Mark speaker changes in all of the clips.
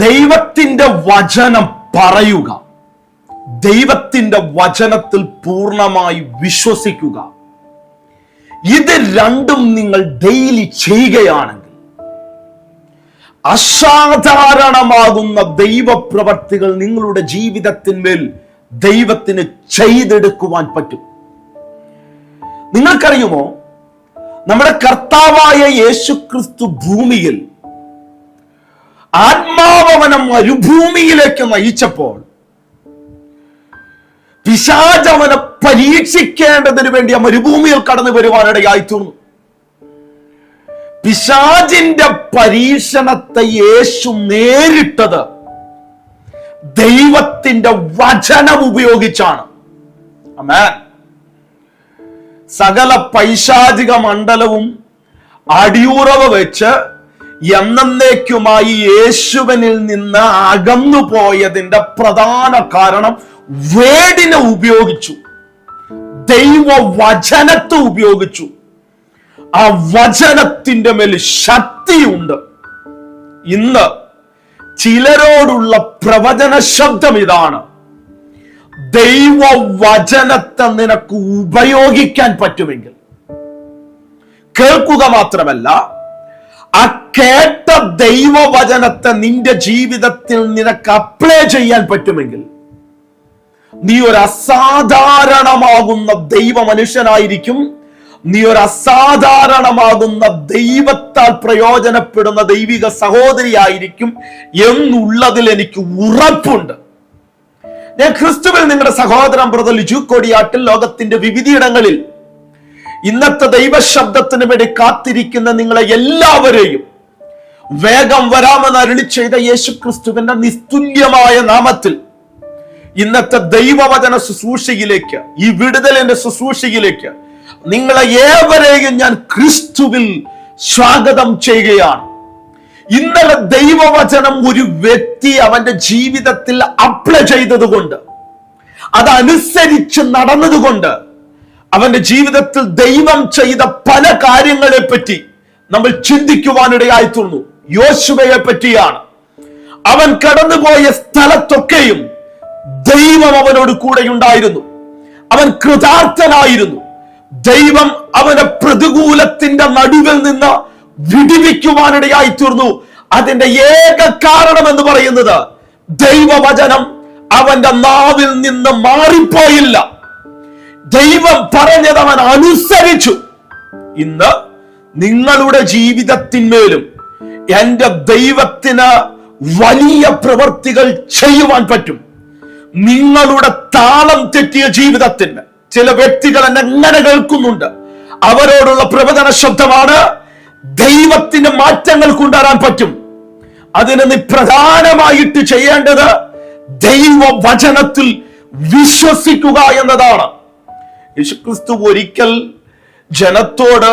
Speaker 1: ദൈവത്തിന്റെ വചനം പറയുക. ദൈവത്തിന്റെ വചനത്തിൽ പൂർണമായി വിശ്വസിക്കുക. ഇത് രണ്ടും നിങ്ങൾ ഡെയിലി ചെയ്യുകയാണെങ്കിൽ അസാധാരണമാകുന്ന ദൈവപ്രവർത്തികൾ നിങ്ങളുടെ ജീവിതത്തിന്മേൽ ദൈവത്തിന് ചെയ്തെടുക്കുവാൻ പറ്റും. നിങ്ങൾക്കറിയുമോ? നമ്മുടെ കർത്താവായ യേശുക്രിസ്തു ഭൂമിയിൽ ആത്മാവനം മരുഭൂമിയിലേക്ക് നയിച്ചപ്പോൾ പിശാജ് അവനെ പരീക്ഷിക്കേണ്ടതിന് വേണ്ടി ആ മരുഭൂമിയിൽ കടന്നു വരുവാനിടയായി തീർന്നു. പിശാജിന്റെ പരീക്ഷണത്തെ യേശു നേരിട്ടത് ദൈവത്തിന്റെ വചനം ഉപയോഗിച്ചാണ്. അമേ സകല പൈശാചിക മണ്ഡലവും അടിയുറവ് വെച്ച് എന്നേക്കുമായി യേശുവനിൽ നിന്ന് അകന്നു പോയതിന്റെ പ്രധാന കാരണം വേടിനെ ഉപയോഗിച്ചു. ദൈവ വചനത്തെ ഉപയോഗിച്ചു. ആ വചനത്തിന്റെ മേൽ ശക്തിയുണ്ട്. ഇന്ന് ചിലരോടുള്ള പ്രവചന ശബ്ദം ഇതാണ്. ദൈവ വചനത്തെ നിനക്ക് ഉപയോഗിക്കാൻ പറ്റുമെങ്കിൽ. കേൾക്കുക മാത്രമല്ല ആ കേട്ട ദൈവവചനത്തെ നിന്റെ ജീവിതത്തിൽ നിനക്ക് അപ്ലൈ ചെയ്യാൻ പറ്റുമെങ്കിൽ നീ ഒരു അസാധാരണമാകുന്ന ദൈവ മനുഷ്യനായിരിക്കും നീ ഒരു അസാധാരണമാകുന്ന ദൈവത്താൽ പ്രയോജനപ്പെടുന്ന ദൈവിക സഹോദരിയായിരിക്കും എന്നുള്ളതിൽ എനിക്ക് ഉറപ്പുണ്ട്. ഞാൻ ക്രിസ്തുവിൽ നിങ്ങളുടെ സഹോദരൻ ബ്രദർ ലിജു കൊടിയാട്ടിൽ ലോകത്തിന്റെ വിവിധയിടങ്ങളിൽ ഇന്നത്തെ ദൈവശബ്ദത്തിന് വേണ്ടി കാത്തിരിക്കുന്ന നിങ്ങളെ എല്ലാവരെയും വേഗം വരാമെന്ന് അരുളി ചെയ്ത യേശു ക്രിസ്തുവിന്റെ നിസ്തുല്യമായ നാമത്തിൽ ഇന്നത്തെ ദൈവവചന ശുശ്രൂഷയിലേക്ക് ഈ വിടുതലിന്റെ ശുശ്രൂഷയിലേക്ക് നിങ്ങളെ ഏവരെയും ഞാൻ ക്രിസ്തുവിൽ സ്വാഗതം ചെയ്യുകയാണ്. ഇന്നലെ ദൈവവചനം ഒരു വ്യക്തി അവന്റെ ജീവിതത്തിൽ അപ്ലൈ ചെയ്തതുകൊണ്ട് അതനുസരിച്ച് നടന്നതുകൊണ്ട് അവന്റെ ജീവിതത്തിൽ ദൈവം ചെയ്ത പല കാര്യങ്ങളെ പറ്റി നമ്മൾ ചിന്തിക്കുവാനിടയായി തീർന്നു. യോശുവയെ പറ്റിയാണ് അവൻ കടന്നുപോയ സ്ഥലത്തൊക്കെയും ദൈവം അവനോട് കൂടെ ഉണ്ടായിരുന്നു അവൻ കൃതാർത്ഥനായിരുന്നു. ദൈവം അവനെ പ്രതികൂലത്തിന്റെ നടുവിൽ നിന്ന് വിടിവിക്കുവാനിടയായി തീർന്നു. അതിന്റെ ഏക കാരണം എന്ന് പറയുന്നത് ദൈവവചനം അവന്റെ നാവിൽ നിന്ന് മാറിപ്പോയില്ല. ദൈവം പറഞ്ഞത് അവൻ അനുസരിച്ചു. ഇന്ന് നിങ്ങളുടെ ജീവിതത്തിന്മേലും എന്റെ ദൈവത്തിന് വലിയ പ്രവൃത്തികൾ ചെയ്യുവാൻ പറ്റും. നിങ്ങളുടെ താളം തെറ്റിയ ജീവിതത്തിന്. ചില വ്യക്തികൾ എന്നെ എങ്ങനെ കേൾക്കുന്നുണ്ട്. അവരോടുള്ള പ്രവചന ശബ്ദമാണ് ദൈവത്തിന് മാറ്റങ്ങൾ കൊണ്ടുവരാൻ പറ്റും. അതിന് നീ പ്രധാനമായിട്ട് ചെയ്യേണ്ടത് ദൈവ വചനത്തിൽ വിശ്വസിക്കുക എന്നതാണ്. യേശുക്രിസ്തു ഒരിക്കൽ ജനത്തോട്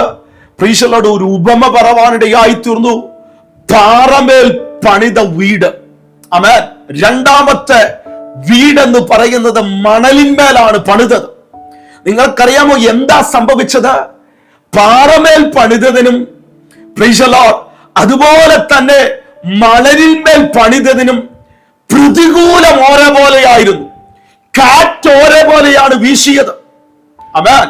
Speaker 1: പ്രീശലോട് ഒരു ഉപമ പറവാനിടയായി തീർന്നു. പാറമേൽ പണിത വീട്. അമേൻ രണ്ടാമത്തെ വീടെന്ന് പറയുന്നത് മണലിന്മേലാണ് പണിതത്. നിങ്ങൾക്കറിയാമോ എന്താ സംഭവിച്ചത്? പാറമേൽ പണിതതിനും പ്രീശലോ അതുപോലെ തന്നെ മണലിന്മേൽ പണിതതിനും പ്രതികൂലം ഓരോ പോലെയായിരുന്നു. കാറ്റ് ഓരോ പോലെയാണ് വീശിയത്. അമേൻ.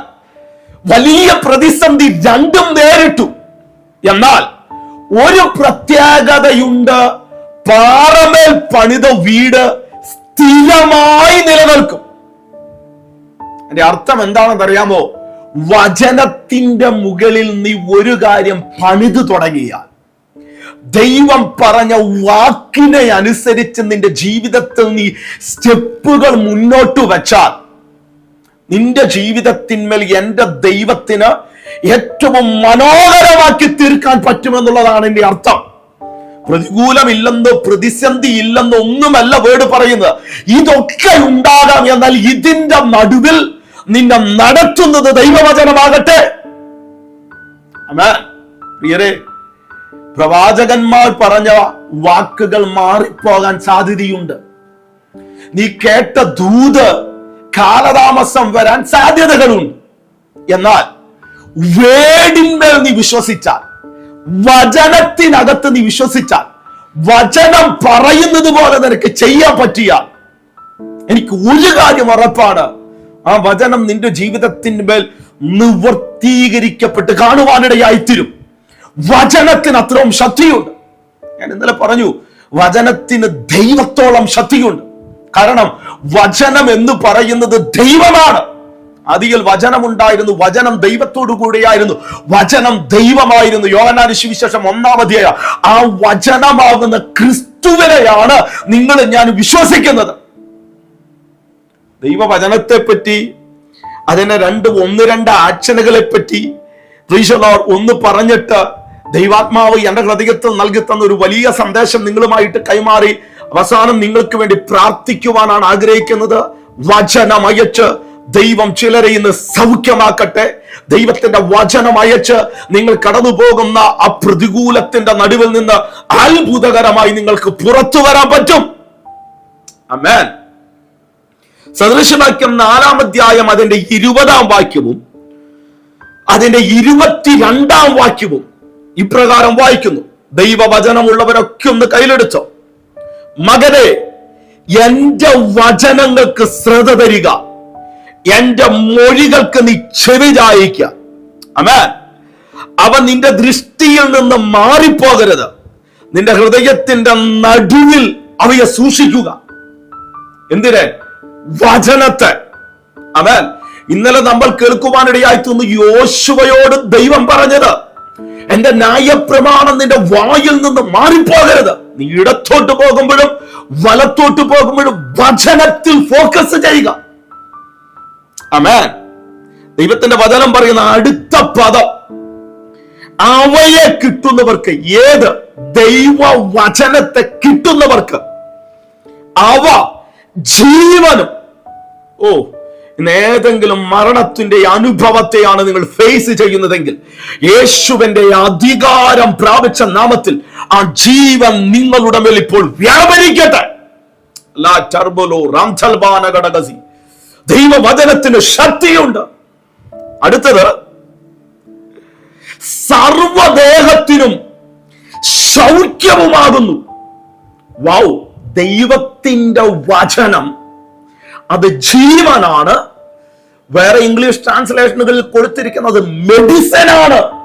Speaker 1: വലിയ പ്രതിസന്ധി രണ്ടും നേരിട്ടു. എന്നാൽ ഒരു പ്രത്യേകതയുണ്ട്. പാറമേൽ പണിത വീട് സ്ഥിരമായി നിലനിൽക്കും. എന്റെ അർത്ഥം എന്താണെന്ന് അറിയാമോ? വചനത്തിന്റെ മുകളിൽ നീ ഒരു കാര്യം പണിതു തുടങ്ങിയാൽ ദൈവം പറഞ്ഞ വാക്കിനെ അനുസരിച്ച് നിന്റെ ജീവിതത്തിൽ നീ സ്റ്റെപ്പുകൾ മുന്നോട്ട് വെച്ചാൽ നിന്റെ ജീവിതത്തിന്മേൽ എന്റെ ദൈവത്തിന് ഏറ്റവും മനോഹരമാക്കി തീർക്കാൻ പറ്റുമെന്നുള്ളതാണ് എന്റെ അർത്ഥം. പ്രതികൂലമില്ലെന്നോ പ്രതിസന്ധി ഇല്ലെന്നോ ഒന്നുമല്ല വേട് പറയുന്നത്. ഇതൊക്കെ ഉണ്ടാകാം എന്നാൽ ഇതിന്റെ നടുവിൽ നിന്നെ നടത്തുന്നത് ദൈവവചനമാകട്ടെ. പ്രിയരെ പ്രവാചകന്മാർ പറഞ്ഞ വാക്കുകൾ മാറിപ്പോകാൻ സാധ്യതയുണ്ട്. നീ കേട്ട ദൂത് കാലതാമസം വരാൻ സാധ്യതകളുണ്ട്. എന്നാൽ വേടിന്മേൽ നീ വിശ്വസിച്ചാൽ വചനത്തിനകത്ത് നീ വിശ്വസിച്ചാൽ വചനം പറയുന്നത് പോലെ നിനക്ക് ചെയ്യാൻ പറ്റിയ എനിക്ക് ഒരു കാര്യം ഉറപ്പാണ്. ആ വചനം നിന്റെ ജീവിതത്തിന്മേൽ നിവർത്തീകരിക്കപ്പെട്ട് കാണുവാനിടയായിത്തീരും. വചനത്തിന് അത്രയും ശക്തിയുണ്ട്. ഞാൻ ഇന്നലെ പറഞ്ഞു വചനത്തിന് ദൈവത്തോളം ശക്തിയുണ്ട്. കാരണം വചനം എന്ന് പറയുന്നത് ദൈവമാണ്. അതിൽ വചനമുണ്ടായിരുന്നു വചനം ദൈവത്തോടു കൂടിയായിരുന്നു വചനം ദൈവമായിരുന്നു. യോഹനാന സുവിശേഷം ഒന്നാമതിയായ ആ വചനമാകുന്ന ക്രിസ്തുവിനെയാണ് നിങ്ങൾ ഞാൻ വിശ്വസിക്കുന്നത്. ദൈവവചനത്തെ പറ്റി അതിനെ രണ്ട് ഒന്ന് രണ്ട് ആക്ഷനുകളെ പറ്റി പ്രീശലോർ ഒന്ന് പറഞ്ഞിട്ട് ദൈവാത്മാവ് എന്റെ ഹൃദയത്തിൽ നൽകി തന്ന ഒരു വലിയ സന്ദേശം നിങ്ങളുമായിട്ട് കൈമാറി. അവസാനം നിങ്ങൾക്ക് വേണ്ടി പ്രാർത്ഥിക്കുവാനാണ് ആഗ്രഹിക്കുന്നത്. വചനം അയച്ച് ദൈവം ചിലരെ ഇന്ന് സൗഖ്യമാക്കട്ടെ. ദൈവത്തിന്റെ വചനം അയച്ച് നിങ്ങൾ കടന്നു പോകുന്ന ആ പ്രതികൂലത്തിന്റെ നടുവിൽ നിന്ന് അത്ഭുതകരമായി നിങ്ങൾക്ക് പുറത്തു വരാൻ പറ്റും. അമേൻ സദൃശവാക്യം നാലാം അധ്യായം അതിന്റെ ഇരുപതാം വാക്യവും അതിന്റെ ഇരുപത്തിരണ്ടാം വാക്യവും ഇപ്രകാരം വായിക്കുന്നു. ദൈവവചനമുള്ളവരൊക്കെ ഒന്ന് കയ്യിലെടുത്തോ. മകനെ എന്റെ വചനങ്ങൾക്ക് ശ്രദ്ധ തരിക. എന്റെ മൊഴികൾക്ക് നീ ചെവി ചായിക്ക. അമേ അവ നിന്റെ ദൃഷ്ടിയിൽ നിന്ന് മാറിപ്പോകരുത്. നിന്റെ ഹൃദയത്തിന്റെ നടുവിൽ അവയെ സൂക്ഷിക്കുക. എന്തിനെ? വചനത്തെ. അവൻ ഇന്നലെ നമ്മൾ കേൾക്കുവാനിടയായി തോന്നുന്നു യോശുവയോട് ദൈവം പറഞ്ഞത് എന്റെ ന്യായപ്രമാണം നിന്റെ വായിൽ നിന്ന് മാറിപ്പോകരുത്. നീ ഇടത്തോട്ട് പോകുമ്പോഴും വലത്തോട്ട് പോകുമ്പോഴും വചനത്തിൽ ഫോക്കസ് ചെയ്യുക. അമേ ദൈവത്തിന്റെ വചനം പറയുന്ന അടുത്ത പദം. അവയെ കിട്ടുന്നവർക്ക് ഏത്? ദൈവ വചനത്തെ കിട്ടുന്നവർക്ക്. അവ ജീവനും. ഓ ഇന്ന് ഏതെങ്കിലും മരണത്തിന്റെ അനുഭവത്തെയാണ് നിങ്ങൾ ഫേസ് ചെയ്യുന്നതെങ്കിൽ യേശുവിന്റെ അധികാരം പ്രാപിച്ച നാമത്തിൽ ആ ജീവൻ നിങ്ങളുടെ മേൽ ഇപ്പോൾ വ്യാപരിക്കട്ടെ. ദൈവവചനത്തിന് ശക്തിയുണ്ട്. അടുത്തത് സർവദേഹത്തിനും സൗഖ്യവുമാകുന്നു വൗ ദൈവത്തിന്റെ വചനം. അത് ജീവനാണ് വേറെ ഇംഗ്ലീഷ് ട്രാൻസ്ലേഷനുകളിൽ കൊടുത്തിരിക്കുന്നത് മെഡിസിൻ ആണ്.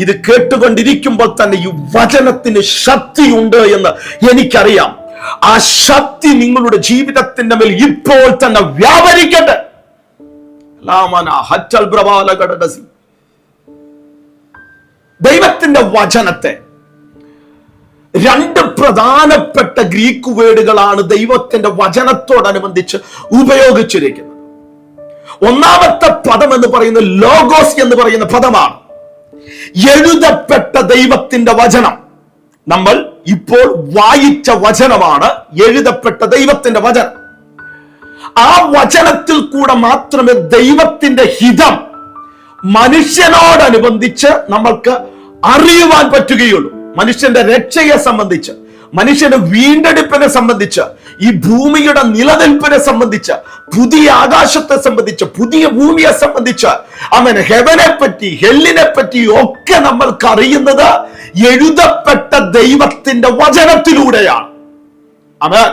Speaker 1: ഇത് കേട്ടുകൊണ്ടിരിക്കുമ്പോൾ തന്നെ ഈ വചനത്തിന് ശക്തിയുണ്ട് എന്ന് എനിക്കറിയാം. ആ ശക്തി നിങ്ങളുടെ ജീവിതത്തിന്റെ മേൽ ഇപ്പോൾ തന്നെ വ്യാപരിക്കട്ടെ. ദൈവത്തിന്റെ വചനത്തെ രണ്ട് പ്രധാനപ്പെട്ട ഗ്രീക്ക് വേർഡുകളാണ് ദൈവത്തിന്റെ വചനത്തോടനുബന്ധിച്ച് ഉപയോഗിച്ചിരിക്കുന്നത്. ഒന്നാമത്തെ പദം എന്ന് പറയുന്നത് ലോഗോസ് എന്ന് പറയുന്ന പദമാണ്. എഴുതപ്പെട്ട ദൈവത്തിന്റെ വചനം. നമ്മൾ ഇപ്പോൾ വായിച്ച വചനമാണ് എഴുതപ്പെട്ട ദൈവത്തിന്റെ വചനം. ആ വചനത്തിൽ കൂടെ മാത്രമേ ദൈവത്തിന്റെ ഹിതം മനുഷ്യനോടനുബന്ധിച്ച് നമ്മൾക്ക് അറിയുവാൻ പറ്റുകയുള്ളൂ. മനുഷ്യന്റെ രക്ഷയെ സംബന്ധിച്ച്. മനുഷ്യന്റെ വീണ്ടെടുപ്പിനെ സംബന്ധിച്ച് ഈ ഭൂമിയുടെ നിലനിൽപ്പിനെ സംബന്ധിച്ച് പുതിയ ആകാശത്തെ സംബന്ധിച്ച് പുതിയ ഭൂമിയെ സംബന്ധിച്ച് അങ്ങനെ ഹെവനെ പറ്റി ഹെല്ലിനെ പറ്റി ഒക്കെ നമ്മൾക്ക് അറിയുന്നത് എഴുതപ്പെട്ട ദൈവത്തിന്റെ വചനത്തിലൂടെയാണ്. അവൻ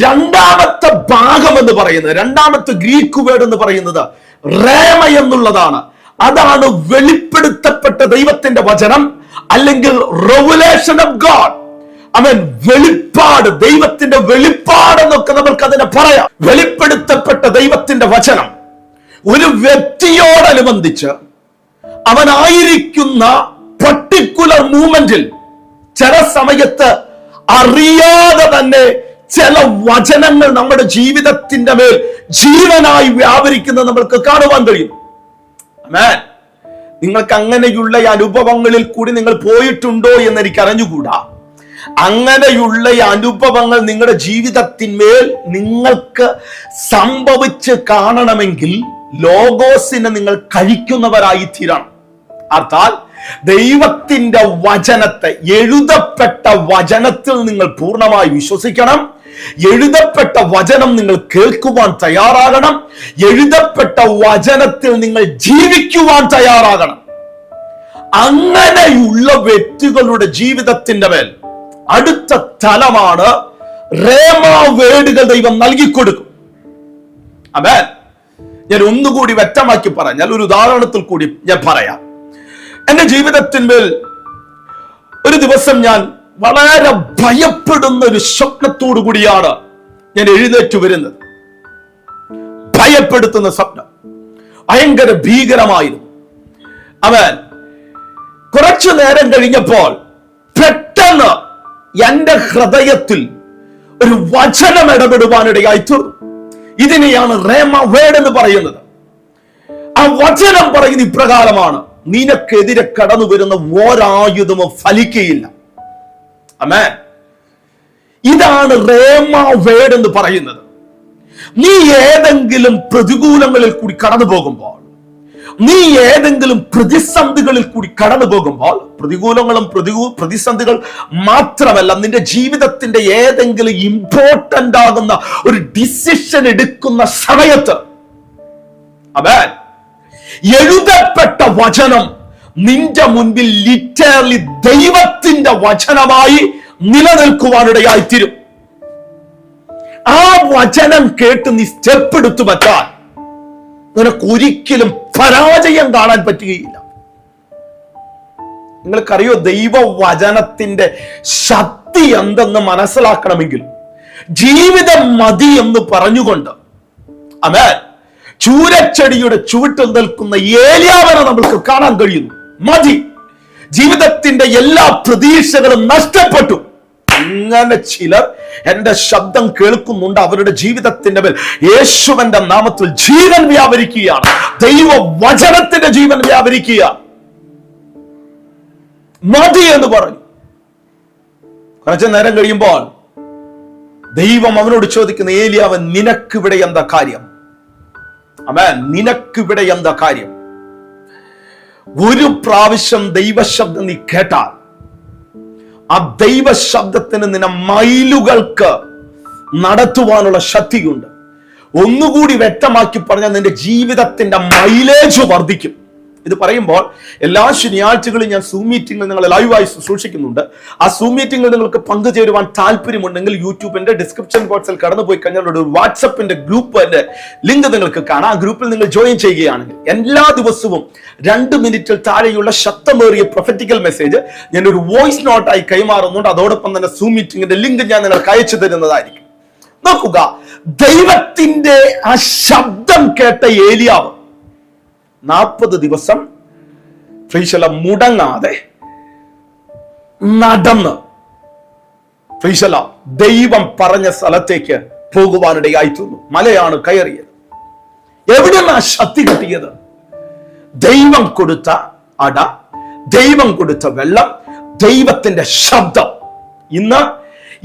Speaker 1: രണ്ടാമത്തെ ഭാഗം എന്ന് പറയുന്നത് രണ്ടാമത്തെ ഗ്രീക്ക് വേർഡ് എന്ന് പറയുന്നത് റേമ എന്നുള്ളതാണ്. അതാണ് വെളിപ്പെടുത്തപ്പെട്ട ദൈവത്തിന്റെ വചനം അല്ലെങ്കിൽ റെവലേഷൻ ഓഫ് ഗോഡ് അവൻ വെളിപ്പാട് ദൈവത്തിന്റെ വെളിപ്പാട് എന്നൊക്കെ നമുക്ക് അതിനെ പറയാം. വെളിപ്പെടുത്തപ്പെട്ട ദൈവത്തിന്റെ വചനം. ഒരു വ്യക്തിയോടനുബന്ധിച്ച് അവനായിരിക്കുന്ന പർട്ടിക്കുലർ മൂമെന്റിൽ ചില സമയത്ത് അറിയാതെ തന്നെ ചില വചനങ്ങൾ നമ്മുടെ ജീവിതത്തിന്റെ മേൽ ജീവനായി വ്യാപരിക്കുന്നത് നമ്മൾക്ക് കാണുവാൻ കഴിയും. നിങ്ങൾക്ക് അങ്ങനെയുള്ള അനുഭവങ്ങളിൽ കൂടി നിങ്ങൾ പോയിട്ടുണ്ടോ എന്ന് എനിക്ക് അറിഞ്ഞുകൂടാ അങ്ങനെയുള്ള അനുഭവങ്ങൾ നിങ്ങളുടെ ജീവിതത്തിന്മേൽ നിങ്ങൾക്ക് സംഭവിച്ച് കാണണമെങ്കിൽ ലോഗോസിനെ നിങ്ങൾ കഴിക്കുന്നവരായി തീരണം. അർത്ഥാൽ ദൈവത്തിന്റെ വചനത്തെ എഴുതപ്പെട്ട വചനത്തിൽ നിങ്ങൾ പൂർണമായി വിശ്വസിക്കണം. എഴുതപ്പെട്ട വചനം നിങ്ങൾ കേൾക്കുവാൻ തയ്യാറാകണം. എഴുതപ്പെട്ട വചനത്തിൽ നിങ്ങൾ ജീവിക്കുവാൻ തയ്യാറാകണം. അങ്ങനെയുള്ള വ്യക്തികളുടെ ജീവിതത്തിന്റെ മേൽ അടുത്ത തലമാണ് റേമ നൽകി ദൈവം നൽകിക്കൊടുക്കും. ഞാൻ ഒന്നുകൂടി വ്യക്തമാക്കി പറഞ്ഞാൽ ഒരു ഉദാഹരണത്തിൽ കൂടി ഞാൻ പറയാം. എന്റെ ജീവിതത്തിന്മേൽ ഒരു ദിവസം ഞാൻ വളരെ ഭയപ്പെടുന്ന ഒരു സ്വപ്നത്തോടു കൂടിയാണ് ഞാൻ എഴുന്നേറ്റ് വരുന്നത്. ഭയപ്പെടുത്തുന്ന സ്വപ്നം. ഭയങ്കര ഭീകരമായിരുന്നു. അവൻ കുറച്ചു നേരം കഴിഞ്ഞപ്പോൾ പെട്ടെന്ന് എന്റെ ഹൃദയത്തിൽ ഒരു വചനം ഇടപെടുവാനിടയായി തീർന്നു. ഇതിനെയാണ് റേമ വേഡ് എന്ന് പറയുന്നത്. ആ വചനം പറയുന്ന ഇപ്രകാരമാണ് നിനക്കെതിരെ കടന്നു വരുന്ന ഓരായുധമോ ഫലിക്കയില്ല. അമേ ഇതാണ് റേമ വേഡ് എന്ന് പറയുന്നത്. നീ ഏതെങ്കിലും പ്രതികൂലങ്ങളിൽ കൂടി കടന്നു പോകുമ്പോൾ നീ ഏതെങ്കിലും പ്രതിസന്ധികളിൽ കൂടി കടന്നു പോകുമ്പോൾ പ്രതികൂലങ്ങളും പ്രതികൂ പ്രതിസന്ധികൾ മാത്രമല്ല നിന്റെ ജീവിതത്തിന്റെ ഏതെങ്കിലും ഇമ്പോർട്ടന്റ് ആകുന്ന ഒരു ഡിസിഷൻ എടുക്കുന്ന സമയത്ത് അവൻ എഴുതപ്പെട്ട വചനം നിന്റെ മുൻപിൽ ലിറ്ററലി ദൈവത്തിന്റെ വചനമായി നിലനിൽക്കുവാനിടയായി തീരും ആ വചനം കേട്ട് നീ സ്റ്റെപ്പ് എടുത്തു വെച്ചാൽ നിനക്ക് ഒരിക്കലും പരാജയം കാണാൻ പറ്റുകയില്ല. നിങ്ങൾക്കറിയോ ദൈവവചനത്തിന്റെ ശക്തി എന്തെന്ന് മനസ്സിലാക്കണമെങ്കിൽ ജീവിതം മതി എന്ന് പറഞ്ഞുകൊണ്ട് അമേ ചൂരച്ചെടിയുടെ ചുവട്ടിൽ നിൽക്കുന്ന ഏലിയാവനെ നമ്മൾക്ക് കാണാൻ കഴിയുന്നു. മതി. ജീവിതത്തിന്റെ എല്ലാ പ്രതീക്ഷകളും നഷ്ടപ്പെട്ടു. അങ്ങനെ ചിലർ എന്റെ ശബ്ദം കേൾക്കുന്നുണ്ട് അവരുടെ ജീവിതത്തിന്റെ മേൽ. യേശുവന്റെ നാമത്തിൽ ജീവൻ വ്യാപരിക്കുകയാണ്. ദൈവ വചനത്തിന്റെ ജീവൻ വ്യാപരിക്കുക മതി എന്ന് പറഞ്ഞു. കുറച്ച് നേരം കഴിയുമ്പോൾ ദൈവം അവനോട് ചോദിക്കുന്ന ഏലിയാവൻ നിനക്കിവിടെ എന്താ കാര്യം? അമേ നിനക്ക് ഇവിടെ എന്താ കാര്യം? ഒരു പ്രാവശ്യം ദൈവശബ്ദം നീ കേട്ടാൽ ആ ദൈവ ശബ്ദത്തിന് നിന്നെ മൈലുകൾക്ക് നടത്തുവാനുള്ള ശക്തിയുണ്ട്. ഒന്നുകൂടി വ്യക്തമാക്കി പറഞ്ഞാൽ നിന്റെ ജീവിതത്തിന്റെ മൈലേജ് വർദ്ധിക്കും. ഇത് പറയുമ്പോൾ എല്ലാ ശനിയാഴ്ചകളും ഞാൻ സൂം മീറ്റിംഗിൽ നിങ്ങൾ ലൈവായി സൂക്ഷിക്കുന്നുണ്ട്. ആ സൂം മീറ്റിംഗിൽ നിങ്ങൾക്ക് പങ്കുചേരുവാൻ താല്പര്യമുണ്ടെങ്കിൽ യൂട്യൂബിന്റെ ഡിസ്ക്രിപ്ഷൻ ബോക്സിൽ കടന്നു പോയി കഴിഞ്ഞാൽ ഒരു വാട്സപ്പിന്റെ ഗ്രൂപ്പിന്റെ ലിങ്ക് നിങ്ങൾക്ക് കാണാം. ആ ഗ്രൂപ്പിൽ നിങ്ങൾ ജോയിൻ ചെയ്യുകയാണെങ്കിൽ എല്ലാ ദിവസവും രണ്ട് മിനിറ്റിൽ താഴെയുള്ള ശക്തമേറിയ പ്രൊഫറ്റിക്കൽ മെസ്സേജ് ഞാൻ ഒരു വോയിസ് നോട്ടായി കൈമാറുന്നുണ്ട്. അതോടൊപ്പം തന്നെ സൂം മീറ്റിംഗിന്റെ ലിങ്ക് ഞാൻ നിങ്ങൾക്ക് അയച്ചു തരുന്നതായിരിക്കും. നോക്കുക. ദൈവത്തിന്റെ ആ ശബ്ദം കേട്ട ഏലിയാവ് നാൽപ്പത് ദിവസം ഫ്രീശല മുടങ്ങാതെ നടന്ന് ഫ്രീശല ദൈവം പറഞ്ഞ സ്ഥലത്തേക്ക് പോകുവാനിടയായി തീർന്നു. മലയാണ് കയറിയത്. എവിടെയാണ് ആ ശക്തി കിട്ടിയത്? ദൈവം കൊടുത്ത അട ദൈവം കൊടുത്ത വെള്ളം ദൈവത്തിന്റെ ശബ്ദം. ഇന്ന്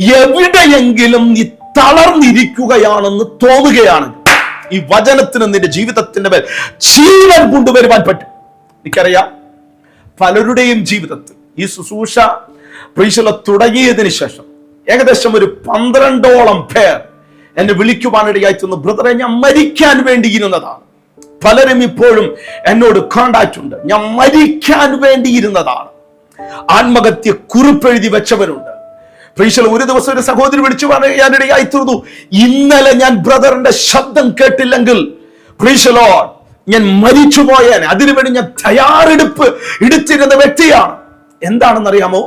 Speaker 1: എവിടെയെങ്കിലും നീ തളർന്നിരിക്കുകയാണെന്ന് തോന്നുകയാണെങ്കിൽ ഈ വചനത്തിന് നിന്റെ ജീവിതത്തിന്റെ മേൽ ജീവൻ കൊണ്ടുവരുവാൻ പറ്റും. എനിക്കറിയാം പലരുടെയും ജീവിതത്തിൽ ഈ ശുശ്രൂഷ പ്രീശല തുടങ്ങിയതിന് ശേഷം ഏകദേശം ഒരു പന്ത്രണ്ടോളം പേർ എന്നെ വിളിക്കുവാനിടയായി ചെന്ന്. ബ്രദറെ ഞാൻ മരിക്കാൻ വേണ്ടിയിരുന്നതാണ് പലരും ഇപ്പോഴും എന്നോട് കോണ്ടാക്ട് ഉണ്ട്. ഞാൻ മരിക്കാൻ വേണ്ടിയിരുന്നതാണ് ആത്മഹത്യ കുറിപ്പെഴുതി വെച്ചവരുണ്ട്. പ്രീശൽ ഒരു ദിവസം ഒരു സഹോദരി വിളിച്ചു പറയാനിടയായി തീർന്നു. ഇന്നലെ ഞാൻ ബ്രദറിന്റെ ശബ്ദം കേട്ടില്ലെങ്കിൽ പ്രീശലോ ഞാൻ മരിച്ചു പോയാൻ അതിനുവേണ്ടി ഞാൻ തയ്യാറെടുപ്പ് എടുത്തിരുന്ന വ്യക്തിയാണ്. എന്താണെന്നറിയാമോ?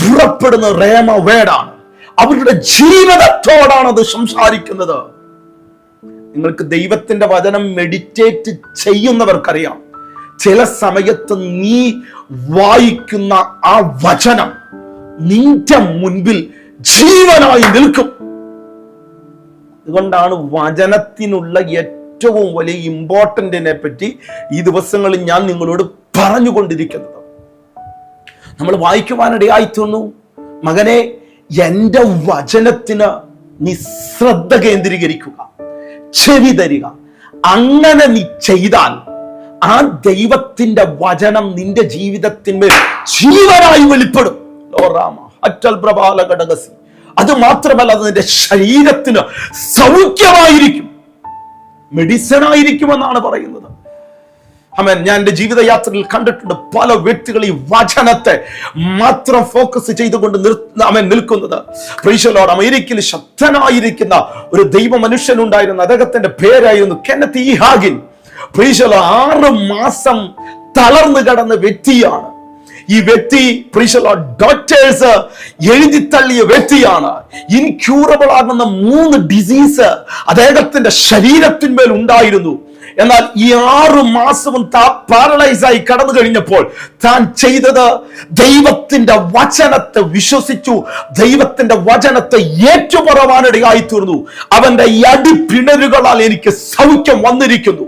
Speaker 1: പുറപ്പെടുന്ന റേമ വേടാണ്. അവരുടെ ജീവിതത്തോടാണ് അത് സംസാരിക്കുന്നത്. നിങ്ങൾക്ക് ദൈവത്തിന്റെ വചനം മെഡിറ്റേറ്റ് ചെയ്യുന്നവർക്കറിയാം. ചില സമയത്ത് നീ വായിക്കുന്ന ആ വചനം നിന്റെ മുൻപിൽ ജീവനായി നിൽക്കും. അതുകൊണ്ടാണ് വചനത്തിനുള്ള ഏറ്റവും വലിയ ഇമ്പോർട്ടന്റിനെ പറ്റി ഈ ദിവസങ്ങളിൽ ഞാൻ നിങ്ങളോട് പറഞ്ഞുകൊണ്ടിരിക്കുന്നത്. നമ്മൾ വായിക്കുവാനിടയായി തോന്നു മകനെ എന്റെ വചനത്തിന് നീ ശ്രദ്ധ കേന്ദ്രീകരിക്കുക ചെവി തരിക. അങ്ങനെ നീ ചെയ്താൽ ആ ദൈവത്തിന്റെ വചനം നിന്റെ ജീവിതത്തിന്മേൽ ജീവനായി വെളിപ്പെടും. ഘടകസി അത് മാത്രമല്ല അത് നിന്റെ ശരീരത്തിന് സൗഖ്യമായിരിക്കും. മെഡിസിൻ ആയിരിക്കുമെന്നാണ് പറയുന്നത്. അമേൻ ഞാൻ എന്റെ ജീവിതയാത്രയിൽ കണ്ടിട്ടുണ്ട് പല വ്യക്തികൾ ഈ വചനത്തെ മാത്രം ഫോക്കസ് ചെയ്തുകൊണ്ട് അമൻ നിൽക്കുന്നത്. പ്രീശലോട് അമേരിക്കയിൽ ശക്തനായിരിക്കുന്ന ഒരു ദൈവ മനുഷ്യനുണ്ടായിരുന്നു അദ്ദേഹത്തിന്റെ പേരായിരുന്നു കെന്നത്ത് ഈ ഹാഗിൻ പ്രീശലോ ആറ് മാസം തളർന്നു കിടന്ന വ്യക്തിയാണ്. ഈ വ്യക്തി ഡോക്ടേഴ്സ് എഴുതി തള്ളിയ വ്യക്തിയാണ്. ഇൻക്യൂറബിൾ ആകുന്ന മൂന്ന് ഡിസീസ് അദ്ദേഹത്തിന്റെ ശരീരത്തിന്മേൽ ഉണ്ടായിരുന്നു. എന്നാൽ ഈ ആറു മാസവും താൻ പാരലൈസ് ആയി കടന്നു കഴിഞ്ഞപ്പോൾ താൻ ചെയ്തത് ദൈവത്തിന്റെ വചനത്തെ വിശ്വസിച്ചു. ദൈവത്തിന്റെ വചനത്തെ ഏറ്റുപറവാനിടയായി തീർന്നു അവന്റെ അടിപ്പിണരുകളാൽ എനിക്ക് സൗഖ്യം വന്നിരിക്കുന്നു.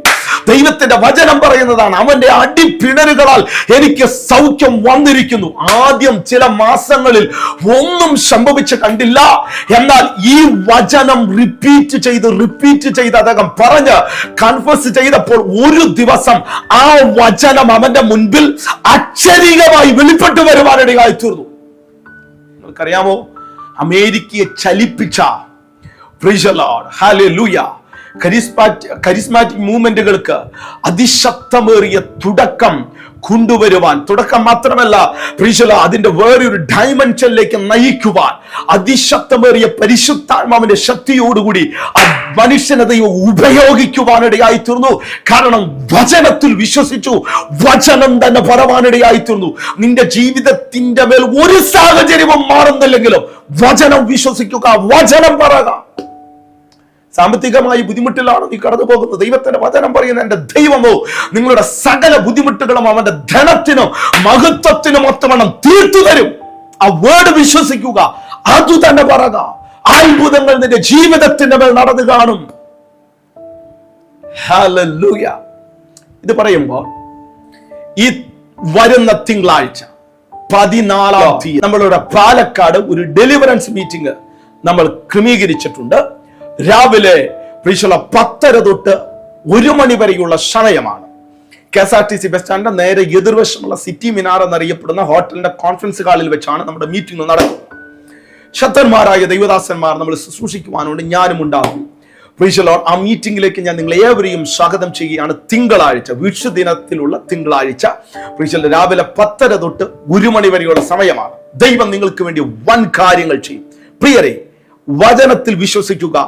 Speaker 1: ദൈവത്തിന്റെ വചനം പറയുന്നതാണ് അവന്റെ അടിപ്പിണരുകളാൽ എനിക്ക് സൗഖ്യം വന്നിരിക്കുന്നു. ആദ്യം ചില മാസങ്ങളിൽ ഒന്നും സംഭവിച്ച് കണ്ടില്ല. എന്നാൽ ഈ വചനം റിപ്പീറ്റ് ചെയ്ത് റിപ്പീറ്റ് ചെയ്ത് അദ്ദേഹം പറഞ്ഞ് കൺഫസ് ചെയ്തപ്പോൾ ഒരു ദിവസം ആ വചനം അവന്റെ മുൻപിൽ അക്ഷരീകമായി വെളിപ്പെട്ടു വരുവാനിടയായി തീർന്നു. നിങ്ങൾക്കറിയാമോ? അമേരിക്കയെ ചലിപ്പിച്ച കരിസ്മാറ്റിക് മൂവ്മെന്റുകൾക്ക് അതിശക്തമേറിയ തുടക്കം കൊണ്ടുവരുവാൻ തുടക്കം മാത്രമല്ല പ്രീശല അതിന്റെ വേറൊരു ഡയമെൻഷനിലേക്ക് നയിക്കുവാൻ അതിശക്തമേറിയ പരിശുദ്ധാത്മാവിന്റെ ശക്തിയോടുകൂടി ആ മനുഷ്യനെ ദൈവം ഉപയോഗിക്കുവാനിടയായി തീർന്നു കാരണം വചനത്തിൽ വിശ്വസിച്ചു വചനം തന്നെ പറവാനിടയായി തീർന്നു നിന്റെ ജീവിതത്തിന്റെ മേൽ ഒരു സാഹചര്യവും മാറുന്നില്ലെങ്കിലും വചനം വിശ്വസിക്കുക വചനം പറയുക. സാമ്പത്തികമായി ബുദ്ധിമുട്ടിലാണ് നീ കടന്നു പോകുന്നത് ദൈവത്തിന്റെ വചനം പറയുന്ന എന്റെ ദൈവമോ നിങ്ങളുടെ സകല ബുദ്ധിമുട്ടുകളും അവന്റെ ധനത്തിനും മഹത്വത്തിനും ഒത്തവണ്ണം തീർത്തു തരും. ആ വേർഡ് വിശ്വസിക്കുക. അതു തന്നെ പറക. അത്ഭുതങ്ങൾ നിന്റെ ജീവിതത്തിന്റെ മേൽ നടന്നു കാണും. ഇത് പറയുമ്പോൾ ഈ വരുന്ന തിങ്കളാഴ്ച പതിനാലാം തീയതി നമ്മളുടെ പാലക്കാട് ഒരു ഡെലിവറൻസ് മീറ്റിംഗ് നമ്മൾ ക്രമീകരിച്ചിട്ടുണ്ട്. രാവിലെ പ്രീശുള്ള പത്തര തൊട്ട് ഒരു മണി വരെയുള്ള സമയമാണ് K S R T C bus സ്റ്റാൻഡിന്റെ നേരെ എതിർവശമുള്ള സിറ്റി മിനാർ എന്നറിയപ്പെടുന്ന ഹോട്ടലിന്റെ കോൺഫറൻസ് ഹാളിൽ വെച്ചാണ് നമ്മുടെ മീറ്റിംഗ് നടക്കുന്നത്. ശക്തന്മാരായ ദൈവദാസന്മാർ നമ്മൾ ശുശ്രൂഷിക്കുവാനുണ്ട് ഞാനും ഉണ്ടാകും. പ്രീശലോ ആ മീറ്റിംഗിലേക്ക് ഞാൻ നിങ്ങൾ ഏവരെയും സ്വാഗതം ചെയ്യുകയാണ്. തിങ്കളാഴ്ച വിഷു ദിനത്തിലുള്ള തിങ്കളാഴ്ച പ്രീശൽ രാവിലെ പത്തര തൊട്ട് ഒരു മണി വരെയുള്ള സമയമാണ്. ദൈവം നിങ്ങൾക്ക് വേണ്ടി വൻ കാര്യങ്ങൾ ചെയ്യും. പ്രിയരെ വചനത്തിൽ വിശ്വസിക്കുക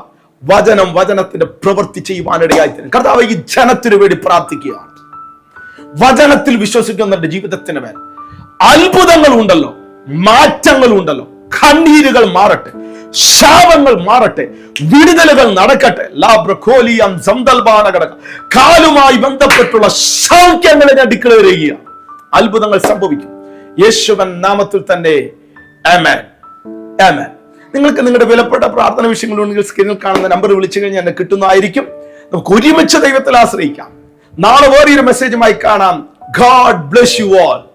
Speaker 1: വചനം വചനത്തിന്റെ പ്രവൃത്തി ചെയ്യുവാനിടയായി തരും. കർത്താവ് ഈ ജനത്തിനു വേണ്ടി പ്രാർത്ഥിക്കുകയാണ്. വചനത്തിൽ വിശ്വസിക്കുന്നവരുടെ ജീവിതത്തിന് മേൽ അത്ഭുതങ്ങൾ ഉണ്ടല്ലോ മാറ്റങ്ങൾ ഉണ്ടല്ലോ കണ്ണീരുകൾ മാറട്ടെ ശാപങ്ങൾ മാറട്ടെ വിടുതലുകൾ നടക്കട്ടെ. ലാബ്രഖോലിയം സന്തൽബാന കടക കാലുമായി ബന്ധപ്പെട്ടുള്ള സൗഖ്യങ്ങളെ ഞാൻ ഡിക്ലെയർ അത്ഭുതങ്ങൾ സംഭവിക്കും. യേശുവൻ നാമത്തിൽ തന്നെ ആമേൻ. ആമേൻ. നിങ്ങൾക്ക് നിങ്ങളുടെ വിലപ്പെട്ട പ്രാർത്ഥന വിഷയങ്ങളുണ്ടെങ്കിൽ സ്ക്രീനിൽ കാണുന്ന നമ്പർ വിളിച്ചു കഴിഞ്ഞാൽ എന്നെ കിട്ടുന്നതായിരിക്കും. നമുക്ക് ഒരുമിച്ച് ദൈവത്തിൽ ആശ്രയിക്കാം. നാളെ വേറൊരു മെസ്സേജുമായി കാണാം. God bless you all